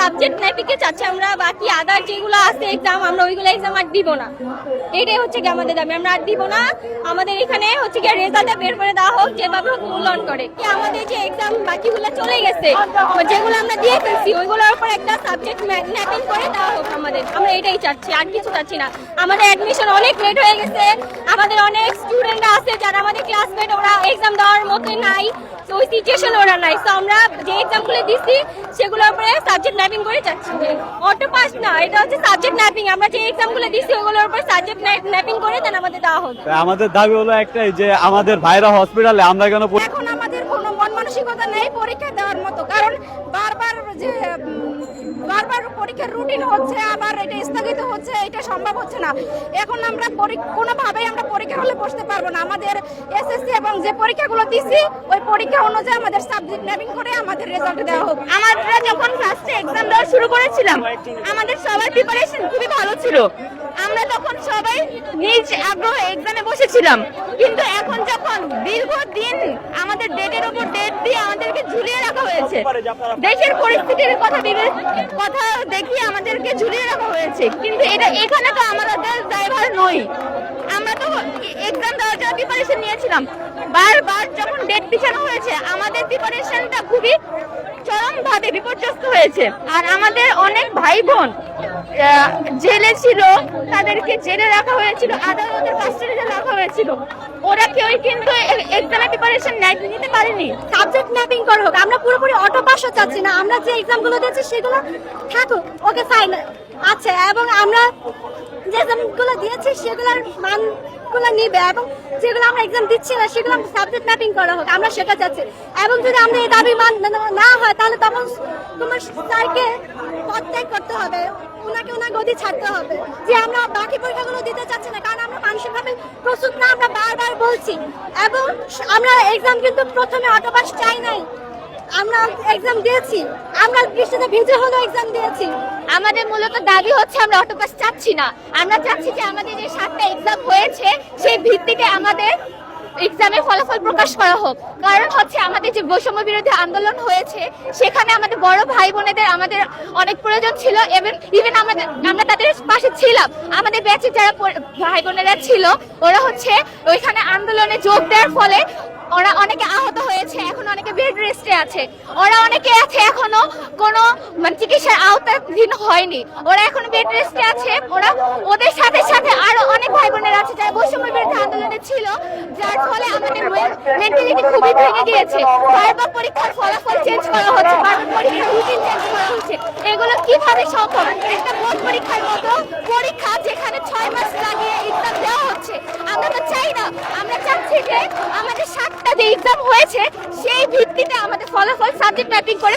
Subject ম্যাপিংকে চাচ্ছে আমরা, বাকি আদার যেগুলো আছে এক্সাম আমরা ওইগুলো এক্সাম আর দিব না। এটাই হচ্ছে কি আমাদের দাবি, আমরা আর দিব না। আমাদের এখানে হচ্ছে কি রেজাল্টে বের করে দেওয়া হোক, যেভাবে হোক মূল্যায়ন করে। কি আমাদের যে এক্সাম বাকিগুলো চলে গেছে যেগুলো আমরা দিয়ে ফেলছি, ওইগুলোর উপর একটা সাবজেক্ট ম্যাপিং করে দেওয়া হোক আমাদের। আমরা এটাই চাচ্ছি, আর কিছু চাচ্ছি না। আমাদের অ্যাডমিশন অনেক লেট হয়ে গেছে। আমাদের অনেক স্টুডেন্টরা আছে যারা আমাদের ক্লাসমেট ওরা এক্সাম দেওয়ার মতো নাই। তো ওই সিচুয়েশন ওরা নাই। তো আমরা যে এক্সামগুলো দিচ্ছি সেগুলোর উপরে সাবজেক্ট ম্যাপিং করে যাচ্ছি। যে অটো পাস না এটা হচ্ছে সাবজেক্ট ম্যাপিং আমরা যে এক্সামগুলো দিচ্ছি ওগুলোর উপর সাবজেক্ট ম্যাপিং করে দেন আমাদের দেওয়া হবে। আমাদের দাবি হলো একটাই যে আমাদের ভাইরা হসপিটালে আমরা কেন এখন আমাদের কোনো মন মানসিকতা নেই পরীক্ষা দেওয়ার মতো। কারণ বারবার যে বারবার পরীক্ষার রুটিন হচ্ছে, আবার এটা স্থগিত হচ্ছে, এটা সম্ভব হচ্ছে না। এখন আমরা কোনোভাবেই আমরা পরীক্ষা হলে বসতে পারব না। আমাদের এসএসসি এবং যে পরীক্ষাগুলো দিছি, ওই পরীক্ষা অনুযায়ী আমাদের সাবজেক্ট ম্যাপিং করে আমাদের রেজাল্ট দেওয়া হোক। আমরা যখন ফার্স্টে এক্সাম দেওয়া শুরু করেছিলাম, আমাদের সবার প্রিপারেশন খুবই ভালো ছিল। আমরা তখন সবাই নিজ আগ্রহ এক্সামে বসেছিলাম। কিন্তু এখন যখন দীর্ঘদিন আমাদের ডেটের উপর ডেট দিয়ে আমাদেরকে ঝুলিয়ে রাখা হয়েছে। দেশের পরিস্থিতির কথা কথা দেখিয়ে আমাদেরকে ঝুলিয়ে রাখা হয়েছে। কিন্তু এটা এখানে তো আমাদের ড্রাইভার নই। আমরা তো এক্সাম দেওয়ার জন্য প্রিপারেশন নিয়েছিলাম। বারবার যখন ডেট পিছানো হয়েছে আমাদের প্রিপারেশনটা খুবই চরমভাবে বিপর্যস্ত হয়েছে। আর আমাদের অনেক ভাই বোন জেলে ছিল তাদেরকে জেলে রাখা হয়েছিল আদালতের কাস্টাডিতে রাখা হয়েছিল। ওরা কেউই কিন্তু এক্সামে প্রিপারেশন নিতে পারেনি। সাবজেক্ট ম্যাপিং করা হোক, আমরা পুরোপুরি অটো পাসও চাচ্ছি না। আমরা যে এক্সামগুলো দিচ্ছি সেগুলো থাকুক, ওকে ফাইন আচ্ছা এবং আমরা যে এক্সামগুলো দিয়েছি সেগুলোর মানগুলো নিবে, এবং যেগুলো আমরা এক্সাম দিচ্ছি না, সেগুলো সাবজেক্ট ম্যাপিং করা হোক, আমরা সেটা চাচ্ছি। এবং যদি আমরা এই দাবি মান না- হয়, তাহলে তখন তোমার স্যারকে পদত্যাগ করতে হবে। ওনাকে ওনার গদি ছাড়তে হবে। যে আমরা বাকি পরীক্ষাগুলো দিতে চাচ্ছি না, কারণ আমরা মানসিকভাবে প্রস্তুত না, আমরা বলছি। এবং আমরা এক্সাম কিন্তু প্রথমে অটোপাস চাই নাই। আমরা এক্সাম দিয়েছি। আমরা বৃষ্টিতে ভিজে হলো এক্সাম দিয়েছি। আমাদের মূলত দাবি হচ্ছে আমরা অটোপাস চাচ্ছি না। আমরা চাচ্ছি যে আমাদের যে সাতটা এক্সাম হয়েছে, সেই ভিত্তিতে আমাদের এক্সামের ফলাফল প্রকাশ করা হোক। কারণ হচ্ছে আমাদের যে বৈষম্য বিরোধী আন্দোলন হয়েছে, সেখানে আমাদের বড় ভাই বোনেদের আমাদের অনেক প্রয়োজন ছিল এবং ইভেন আমাদের, আমরা তাদের পাশে ছিলাম। আমাদের ব্যাচে যারা ভাই বোনেরা ছিল, ওরা হচ্ছে ওইখানে আন্দোলনে যোগ দেওয়ার ফলে ওরা অনেকে আহত হয়েছে, এখন অনেকে বেড রেস্টে আছে। ওরা অনেকে আছে এখনও কোনো মানে চিকিৎসার আওতাধীন হয়নি। ওরা এখন বেড রেস্টে আছে। ওরা ওদের সাথে সাথে আরও অনেক ভাই বোনের আছে যারা বৈষম্য বিরোধী আন্দোলনে ছিল, যার ফলে আমাদের মেন্টালিটি খুবই ভেঙে গিয়েছে। বারবার পরীক্ষার ফলাফল চেঞ্জ করা হচ্ছে, বারবার পরীক্ষার রুটিন চেঞ্জ করা হচ্ছে। এগুলো কীভাবে সম্ভব? একটা বোর্ড পরীক্ষার মতো পরীক্ষা যেখানে ছয় মাস লাগিয়ে এক্সাম দেওয়া হচ্ছে। আমরা তো চাই না, আমরা চাচ্ছি যে আমাদের সাতটা যে এক্সাম হয়েছে, সেই ভিত্তিতে আমাদের ফলাফল সাবজেক্ট ম্যাপিং করে